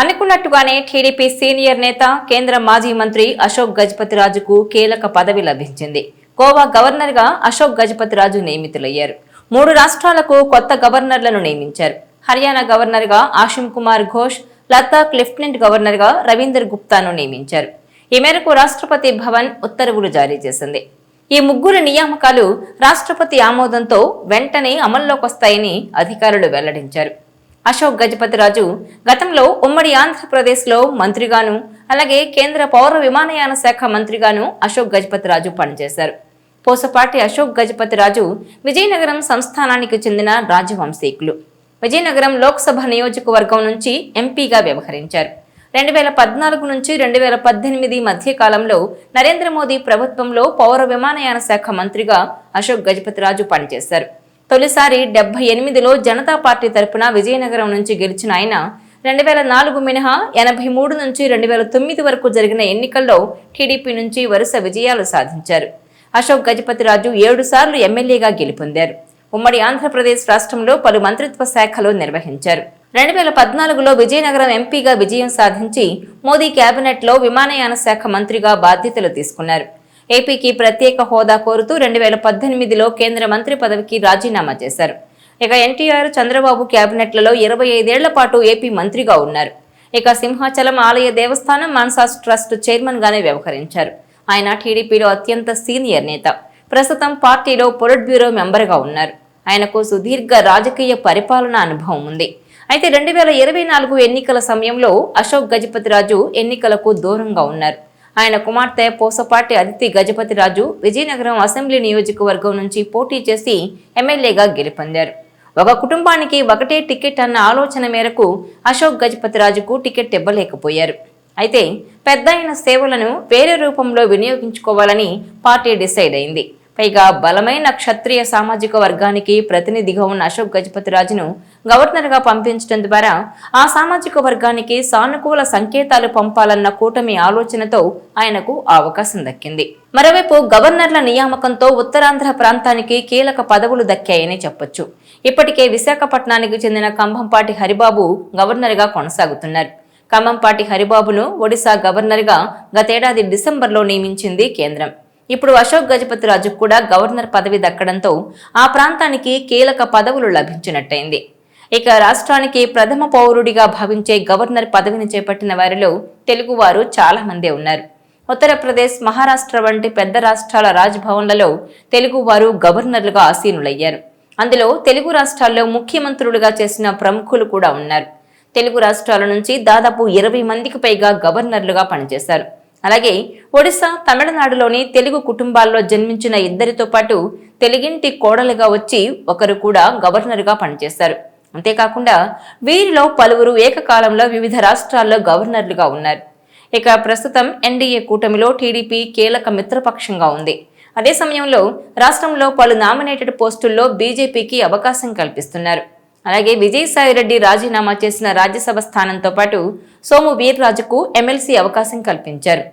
అనుకున్నట్టుగానే TDP senior నేత కేంద్ర మాజీ మంత్రి అశోక్ గజపతిరాజుకు కీలక పదవి లభించింది. గోవా గవర్నర్గా అశోక్ గజపతిరాజు నియమితులయ్యారు. మూడు రాష్ట్రాలకు కొత్త గవర్నర్లను నియమించారు. హర్యానా గవర్నర్గా ఆశిమ్ కుమార్ ఘోష్ లద్దాఖ్ లెఫ్టినెంట్ గవర్నర్గా రవీందర్ గుప్తాను నియమించారు. ఈ మేరకు రాష్ట్రపతి భవన్ ఉత్తర్వులు జారీ చేసింది. ఈ ముగ్గురు నియామకాలు రాష్ట్రపతి ఆమోదంతో వెంటనే అమల్లోకి వస్తాయని అధికారులు వెల్లడించారు. అశోక్ గజపతిరాజు గతంలో ఉమ్మడి ఆంధ్రప్రదేశ్లో మంత్రిగాను అలాగే కేంద్ర పౌర విమానయాన శాఖ మంత్రిగాను అశోక్ గజపతిరాజు పనిచేశారు. పోసపాటి అశోక్ గజపతిరాజు విజయనగరం సంస్థానానికి చెందిన రాజవంశీకులు. విజయనగరం లోక్సభ నియోజకవర్గం నుంచి ఎంపీగా వ్యవహరించారు. రెండు వేల పద్నాలుగు నుంచి రెండు వేల పద్దెనిమిది మధ్యకాలంలో నరేంద్ర మోదీ ప్రభుత్వంలో పౌర విమానయాన శాఖ మంత్రిగా అశోక్ గజపతిరాజు పనిచేశారు. తొలిసారి డెబ్బై ఎనిమిదిలో జనతా పార్టీ తరపున విజయనగరం నుంచి గెలిచిన ఆయన రెండు వేల నాలుగు మినహా ఎనభై మూడు నుంచి రెండు వేల తొమ్మిది వరకు జరిగిన ఎన్నికల్లో టీడీపీ నుంచి వరుస విజయాలు సాధించారు. అశోక్ గజపతిరాజు ఏడు సార్లు ఎమ్మెల్యేగా గెలుపొందారు. ఉమ్మడి ఆంధ్రప్రదేశ్ రాష్ట్రంలో పలు మంత్రిత్వ శాఖలు నిర్వహించారు. రెండు వేల పద్నాలుగులో విజయనగరం ఎంపీగా విజయం సాధించి మోదీ కేబినెట్లో విమానయాన శాఖ మంత్రిగా బాధ్యతలు తీసుకున్నారు. ఏపీకి ప్రత్యేక హోదా కోరుతూ రెండు వేల పద్దెనిమిదిలో కేంద్ర మంత్రి పదవికి రాజీనామా చేశారు. ఇక ఎన్టీఆర్ చంద్రబాబు కేబినెట్లలో ఇరవై ఐదేళ్ళ పాటు ఏపీ మంత్రిగా ఉన్నారు. ఇక సింహాచలం ఆలయ దేవస్థానం మాన్సాస్ ట్రస్ట్ చైర్మన్ గానే వ్యవహరించారు. ఆయన టీడీపీలో అత్యంత సీనియర్ నేత. ప్రస్తుతం పార్టీలో పొలిట్ బ్యూరో మెంబర్గా ఉన్నారు. ఆయనకు సుదీర్ఘ రాజకీయ పరిపాలన అనుభవం ఉంది. అయితే రెండు వేల ఇరవై నాలుగు ఎన్నికల సమయంలో అశోక్ గజపతిరాజు ఎన్నికలకు దూరంగా ఉన్నారు. ఆయన కుమార్తె పోసపాటి అదితి గజపతిరాజు విజయనగరం అసెంబ్లీ నియోజకవర్గం నుంచి పోటీ చేసి ఎమ్మెల్యేగా గెలుపొందారు. ఒక కుటుంబానికి ఒకటే టికెట్ అన్న ఆలోచన మేరకు అశోక్ గజపతిరాజుకు టికెట్ ఇవ్వలేకపోయారు. అయితే పెద్ద సేవలను వేరే రూపంలో వినియోగించుకోవాలని పార్టీ డిసైడ్ అయింది. పైగా బలమైన క్షత్రియ సామాజిక వర్గానికి ప్రతినిధిగా ఉన్న అశోక్ గజపతిరాజును గవర్నర్గా పంపించడం ద్వారా ఆ సామాజిక వర్గానికి సానుకూల సంకేతాలు పంపాలన్న కూటమి ఆలోచనతో ఆయనకు ఆ అవకాశం దక్కింది. మరోవైపు గవర్నర్ల నియామకంతో ఉత్తరాంధ్ర ప్రాంతానికి కీలక పదవులు దక్కాయని చెప్పొచ్చు. ఇప్పటికే విశాఖపట్నానికి చెందిన కంభంపాటి హరిబాబు గవర్నర్గా కొనసాగుతున్నారు. కంభంపాటి హరిబాబును ఒడిశా గవర్నర్గా గతేడాది డిసెంబర్లో నియమించింది కేంద్రం. ఇప్పుడు అశోక్ గజపతిరాజుకు కూడా గవర్నర్ పదవి దక్కడంతో ఆ ప్రాంతానికి కీలక పదవులు లభించినట్టయింది. ఇక రాష్ట్రానికి ప్రథమ పౌరుడిగా భావించే గవర్నర్ పదవిని చేపట్టిన వారిలో తెలుగువారు చాలా మందే ఉన్నారు. ఉత్తరప్రదేశ్ మహారాష్ట్ర వంటి పెద్ద రాష్ట్రాల రాజ్భవన్లలో తెలుగువారు గవర్నర్లుగా ఆసీనులయ్యారు. అందులో తెలుగు రాష్ట్రాల్లో ముఖ్యమంత్రులుగా చేసిన ప్రముఖులు కూడా ఉన్నారు. తెలుగు రాష్ట్రాల నుంచి దాదాపు ఇరవై మందికి పైగా గవర్నర్లుగా పనిచేశారు. అలాగే ఒడిశా తమిళనాడులోని తెలుగు కుటుంబాల్లో జన్మించిన ఇద్దరితో పాటు తెలుగింటి కోడలుగా వచ్చి ఒకరు కూడా గవర్నర్గా పనిచేశారు. అంతేకాకుండా వీరిలో పలువురు ఏకకాలంలో వివిధ రాష్ట్రాల్లో గవర్నర్లుగా ఉన్నారు. ఇక ప్రస్తుతం ఎన్డీఏ కూటమిలో టీడీపీ కీలక మిత్రపక్షంగా ఉంది. అదే సమయంలో రాష్ట్రంలో పలు నామినేటెడ్ పోస్టుల్లో బీజేపీకి అవకాశం కల్పిస్తున్నారు. అలాగే విజయసాయిరెడ్డి రాజీనామా చేసిన రాజ్యసభ స్థానంతో పాటు సోము వీర్రాజుకు ఎమ్మెల్సీ అవకాశం కల్పించారు.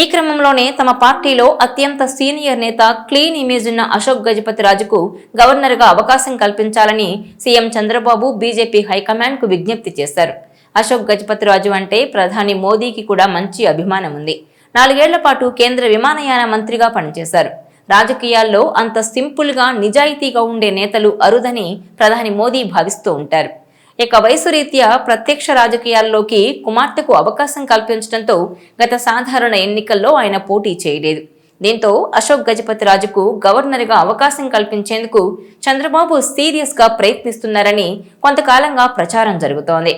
ఈ క్రమంలోనే తమ పార్టీలో అత్యంత సీనియర్ నేత క్లీన్ ఇమేజ్ ఉన్న అశోక్ గజపతి రాజుకు గవర్నర్గా అవకాశం కల్పించాలని సీఎం చంద్రబాబు బీజేపీ హైకమాండ్కు విజ్ఞప్తి చేశారు. అశోక్ గజపతి రాజు అంటే ప్రధాని మోదీకి కూడా మంచి అభిమానం ఉంది. నాలుగేళ్ళ పాటు కేంద్ర విమానయాన మంత్రిగా పనిచేశారు. రాజకీయాల్లో అంత సింపుల్గా నిజాయితీగా ఉండే నేతలు అరుదని ప్రధాని మోదీ భావిస్తూ ఉంటారు. ఇక వయసు రీత్యా ప్రత్యక్ష రాజకీయాల్లోకి కుమార్తెకు అవకాశం కల్పించడంతో గత సాధారణ ఎన్నికల్లో ఆయన పోటీ చేయలేదు. దీంతో అశోక్ గజపతి రాజుకు గవర్నర్గా అవకాశం కల్పించేందుకు చంద్రబాబు సీరియస్గా ప్రయత్నిస్తున్నారని కొంతకాలంగా ప్రచారం జరుగుతోంది.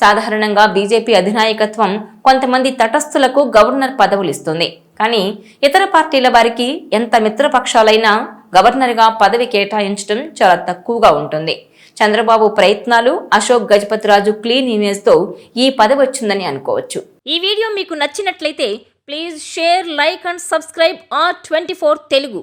సాధారణంగా బీజేపీ అధినాయకత్వం కొంతమంది తటస్థులకు గవర్నర్ పదవులు ఇస్తుంది కానీ ఇతర పార్టీల వారికి ఎంత మిత్రపక్షాలైనా గవర్నర్గా పదవి కేటాయించడం చాలా తక్కువగా ఉంటుంది. చంద్రబాబు ప్రయత్నాలు అశోక్ గజపతిరాజు క్లీన్ ఇమేజ్తో ఈ పదవి వచ్చిందని అనుకోవచ్చు. ఈ వీడియో మీకు నచ్చినట్లయితే please share like and subscribe R twenty Telugu.